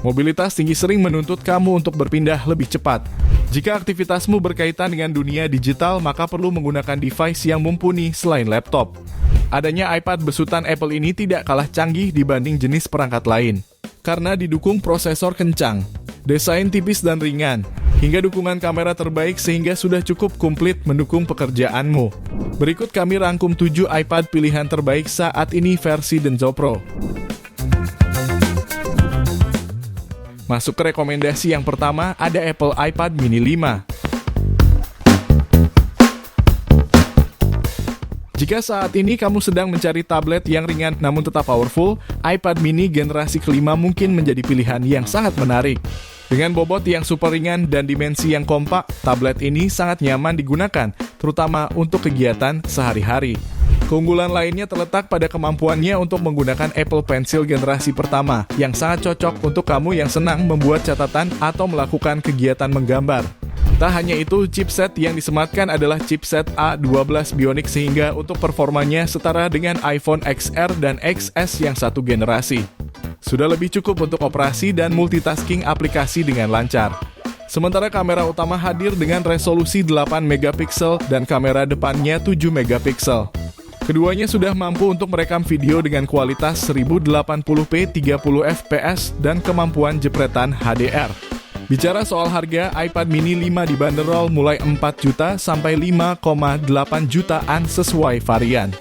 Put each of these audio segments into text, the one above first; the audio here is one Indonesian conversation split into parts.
Mobilitas tinggi sering menuntut kamu untuk berpindah lebih cepat. Jika aktivitasmu berkaitan dengan dunia digital, maka perlu menggunakan device yang mumpuni selain laptop. Adanya iPad besutan Apple ini tidak kalah canggih dibanding jenis perangkat lain. Karena didukung prosesor kencang, desain tipis dan ringan, hingga dukungan kamera terbaik sehingga sudah cukup komplit mendukung pekerjaanmu. Berikut kami rangkum 7 iPad pilihan terbaik saat ini versi Denso Pro. Masuk ke rekomendasi yang pertama, ada Apple iPad mini 5. Jika saat ini kamu sedang mencari tablet yang ringan namun tetap powerful, iPad mini generasi kelima mungkin menjadi pilihan yang sangat menarik. Dengan bobot yang super ringan dan dimensi yang kompak, tablet ini sangat nyaman digunakan, terutama untuk kegiatan sehari-hari. Keunggulan lainnya terletak pada kemampuannya untuk menggunakan Apple Pencil generasi pertama, yang sangat cocok untuk kamu yang senang membuat catatan atau melakukan kegiatan menggambar. Tak hanya itu, chipset yang disematkan adalah chipset A12 Bionic sehingga untuk performanya setara dengan iPhone XR dan XS yang satu generasi. Sudah lebih cukup untuk operasi dan multitasking aplikasi dengan lancar. Sementara kamera utama hadir dengan resolusi 8 megapiksel dan kamera depannya 7 megapiksel. Keduanya sudah mampu untuk merekam video dengan kualitas 1080p 30 fps dan kemampuan jepretan HDR. Bicara soal harga, iPad mini 5 dibanderol mulai 4 juta sampai 5,8 jutaan sesuai varian.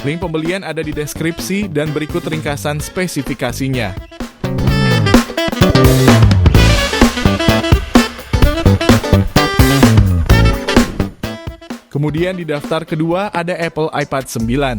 Link pembelian ada di deskripsi dan berikut ringkasan spesifikasinya. Kemudian di daftar kedua ada Apple iPad 9.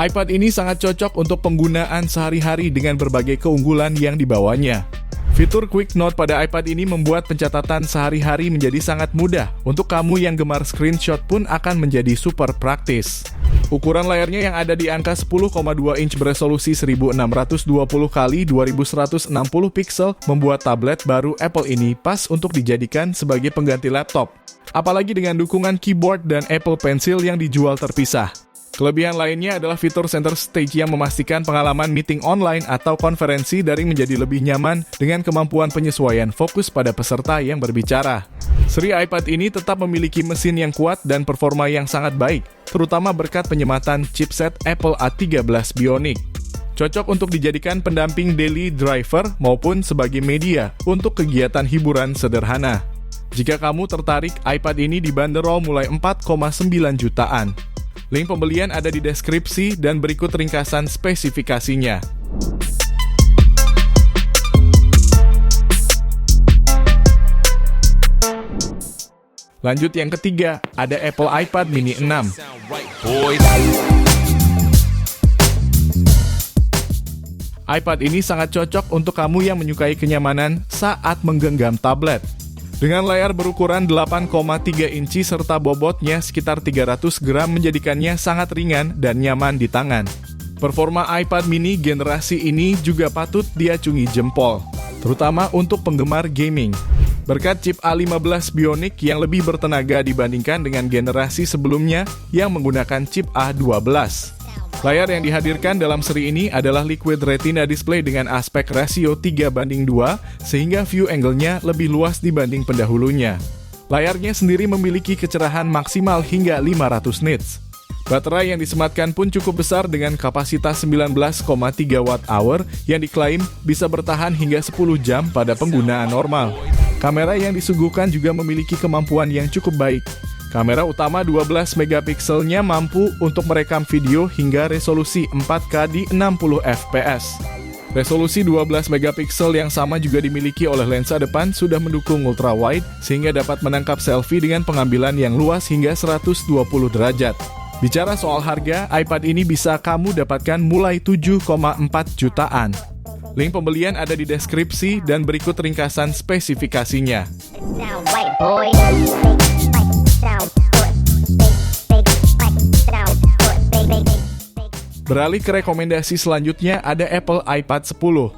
iPad ini sangat cocok untuk penggunaan sehari-hari dengan berbagai keunggulan yang dibawanya. Fitur Quick Note pada iPad ini membuat pencatatan sehari-hari menjadi sangat mudah. Untuk kamu yang gemar screenshot pun akan menjadi super praktis. Ukuran layarnya yang ada di angka 10,2 inch beresolusi 1620 x 2160 pixel membuat tablet baru Apple ini pas untuk dijadikan sebagai pengganti laptop. Apalagi dengan dukungan keyboard dan Apple Pencil yang dijual terpisah. Kelebihan lainnya adalah fitur center stage yang memastikan pengalaman meeting online atau konferensi daring menjadi lebih nyaman dengan kemampuan penyesuaian fokus pada peserta yang berbicara. Seri iPad ini tetap memiliki mesin yang kuat dan performa yang sangat baik, terutama berkat penyematan chipset Apple A13 Bionic. Cocok untuk dijadikan pendamping daily driver maupun sebagai media untuk kegiatan hiburan sederhana. Jika kamu tertarik, iPad ini dibanderol mulai 4,9 jutaan. Link pembelian ada di deskripsi dan berikut ringkasan spesifikasinya. Lanjut yang ketiga, ada Apple iPad mini 6. iPad ini sangat cocok untuk kamu yang menyukai kenyamanan saat menggenggam tablet. Dengan layar berukuran 8,3 inci serta bobotnya sekitar 300 gram menjadikannya sangat ringan dan nyaman di tangan. Performa iPad mini generasi ini juga patut diacungi jempol, terutama untuk penggemar gaming. Berkat chip A15 Bionic yang lebih bertenaga dibandingkan dengan generasi sebelumnya yang menggunakan chip A12. Layar yang dihadirkan dalam seri ini adalah liquid retina display dengan aspek rasio 3 banding 2 sehingga view angle-nya lebih luas dibanding pendahulunya. Layarnya sendiri memiliki kecerahan maksimal hingga 500 nits. Baterai yang disematkan pun cukup besar dengan kapasitas 19,3 watt hour yang diklaim bisa bertahan hingga 10 jam pada penggunaan normal. Kamera yang disuguhkan juga memiliki kemampuan yang cukup baik, Kamera utama 12 megapikselnya mampu untuk merekam video hingga resolusi 4K di 60 fps. Resolusi 12 megapiksel yang sama juga dimiliki oleh lensa depan sudah mendukung ultra wide sehingga dapat menangkap selfie dengan pengambilan yang luas hingga 120 derajat. Bicara soal harga, iPad ini bisa kamu dapatkan mulai 7,4 jutaan. Link pembelian ada di deskripsi dan berikut ringkasan spesifikasinya. Beralih ke rekomendasi selanjutnya ada Apple iPad 10.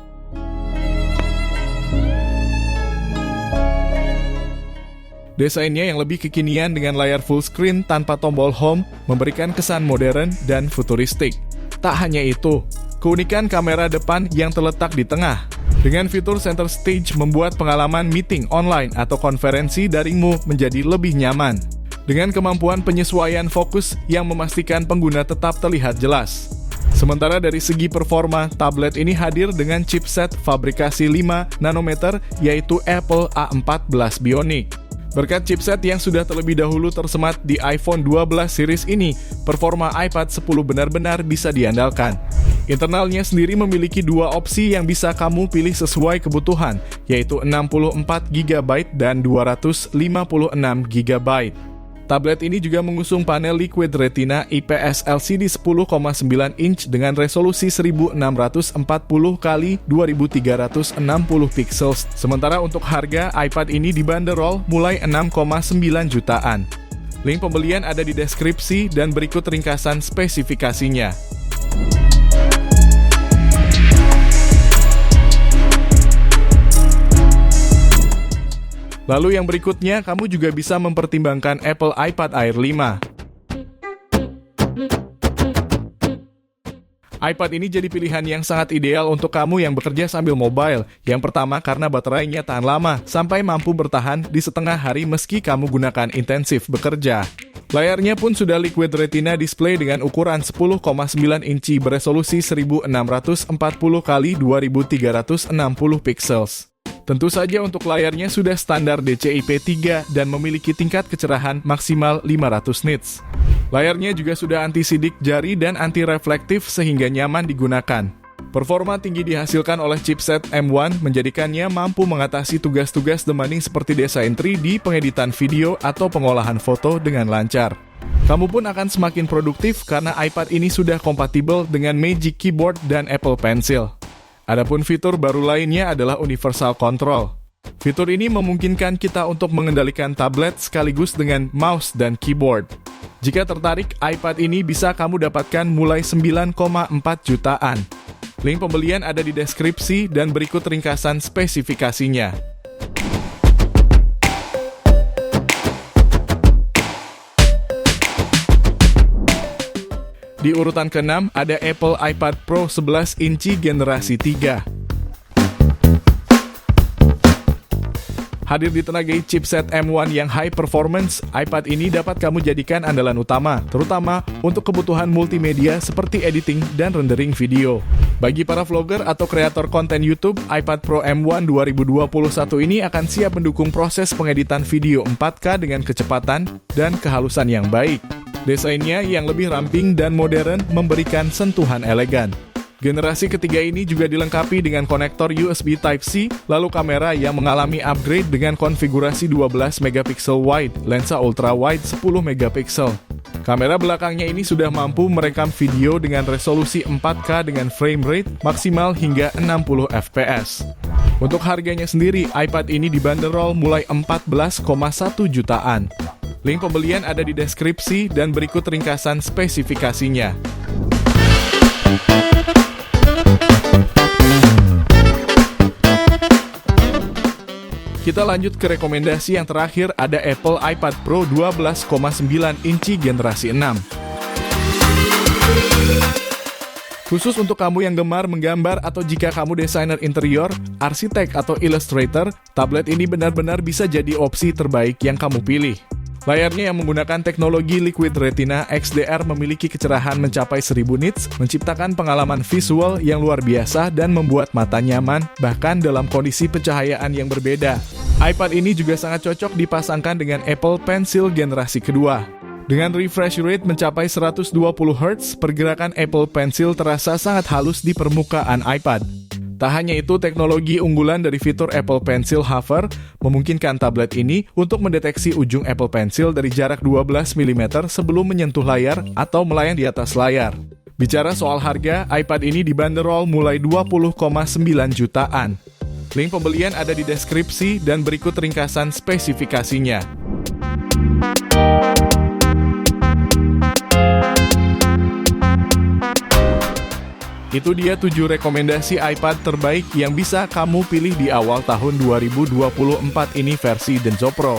Desainnya yang lebih kekinian dengan layar full screen tanpa tombol home memberikan kesan modern dan futuristik. Tak hanya itu, keunikan kamera depan yang terletak di tengah dengan fitur center stage membuat pengalaman meeting online atau konferensi daringmu menjadi lebih nyaman. Dengan kemampuan penyesuaian fokus yang memastikan pengguna tetap terlihat jelas. Sementara dari segi performa, tablet ini hadir dengan chipset fabrikasi 5 nanometer yaitu Apple A14 Bionic. Berkat chipset yang sudah terlebih dahulu tersemat di iPhone 12 series ini, performa iPad 10 benar-benar bisa diandalkan. Internalnya sendiri memiliki dua opsi yang bisa kamu pilih sesuai kebutuhan, yaitu 64 GB dan 256 GB. Tablet ini juga mengusung panel Liquid Retina IPS LCD 10,9 inch dengan resolusi 1640 x 2360 pixels. Sementara untuk harga, iPad ini dibanderol mulai 6,9 jutaan. Link pembelian ada di deskripsi dan berikut ringkasan spesifikasinya. Lalu yang berikutnya, kamu juga bisa mempertimbangkan Apple iPad Air 5. iPad ini jadi pilihan yang sangat ideal untuk kamu yang bekerja sambil mobile. Yang pertama karena baterainya tahan lama, sampai mampu bertahan di setengah hari meski kamu gunakan intensif bekerja. Layarnya pun sudah Liquid Retina display dengan ukuran 10,9 inci beresolusi 1640 x 2360 pixels. Tentu saja untuk layarnya sudah standar DCI-P 3 dan memiliki tingkat kecerahan maksimal 500 nits. Layarnya juga sudah anti-sidik jari dan anti-reflektif sehingga nyaman digunakan. Performa tinggi dihasilkan oleh chipset M1 menjadikannya mampu mengatasi tugas-tugas demanding seperti desain 3D, pengeditan video, atau pengolahan foto dengan lancar. Kamu pun akan semakin produktif karena iPad ini sudah kompatibel dengan Magic Keyboard dan Apple Pencil. Adapun fitur baru lainnya adalah Universal Control. Fitur ini memungkinkan kita untuk mengendalikan tablet sekaligus dengan mouse dan keyboard. Jika tertarik, iPad ini bisa kamu dapatkan mulai 9,4 jutaan. Link pembelian ada di deskripsi dan berikut ringkasan spesifikasinya. Di urutan ke-6 ada Apple iPad Pro 11 inci generasi 3. Hadir di tenagai chipset M1 yang high performance, iPad ini dapat kamu jadikan andalan utama, terutama untuk kebutuhan multimedia seperti editing dan rendering video. Bagi para vlogger atau kreator konten YouTube, iPad Pro M1 2021 ini akan siap mendukung proses pengeditan video 4K dengan kecepatan dan kehalusan yang baik. Desainnya yang lebih ramping dan modern memberikan sentuhan elegan. Generasi ketiga ini juga dilengkapi dengan konektor USB Type-C, lalu kamera yang mengalami upgrade dengan konfigurasi 12 megapiksel wide, lensa ultra wide 10 megapiksel. Kamera belakangnya ini sudah mampu merekam video dengan resolusi 4K dengan frame rate maksimal hingga 60 fps. Untuk harganya sendiri, iPad ini dibanderol mulai 14,1 jutaan. Link pembelian ada di deskripsi dan berikut ringkasan spesifikasinya. Kita lanjut ke rekomendasi yang terakhir ada Apple iPad Pro 12,9 inci generasi 6. Khusus untuk kamu yang gemar menggambar atau jika kamu desainer interior, arsitek atau illustrator, tablet ini benar-benar bisa jadi opsi terbaik yang kamu pilih. Layarnya yang menggunakan teknologi Liquid Retina XDR memiliki kecerahan mencapai 1000 nits, menciptakan pengalaman visual yang luar biasa dan membuat mata nyaman, bahkan dalam kondisi pencahayaan yang berbeda. iPad ini juga sangat cocok dipasangkan dengan Apple Pencil generasi kedua. Dengan refresh rate mencapai 120 Hz, pergerakan Apple Pencil terasa sangat halus di permukaan iPad. Tak hanya itu, teknologi unggulan dari fitur Apple Pencil Hover memungkinkan tablet ini untuk mendeteksi ujung Apple Pencil dari jarak 12 mm sebelum menyentuh layar atau melayang di atas layar. Bicara soal harga, iPad ini dibanderol mulai 20,9 jutaan. Link pembelian ada di deskripsi dan berikut ringkasan spesifikasinya. Itu dia 7 rekomendasi iPad terbaik yang bisa kamu pilih di awal tahun 2024 ini versi Denso Pro.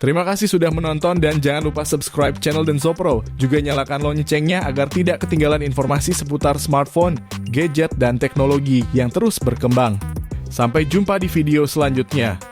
Terima kasih sudah menonton dan jangan lupa subscribe channel Denso Pro. Juga nyalakan loncengnya agar tidak ketinggalan informasi seputar smartphone, gadget, dan teknologi yang terus berkembang. Sampai jumpa di video selanjutnya.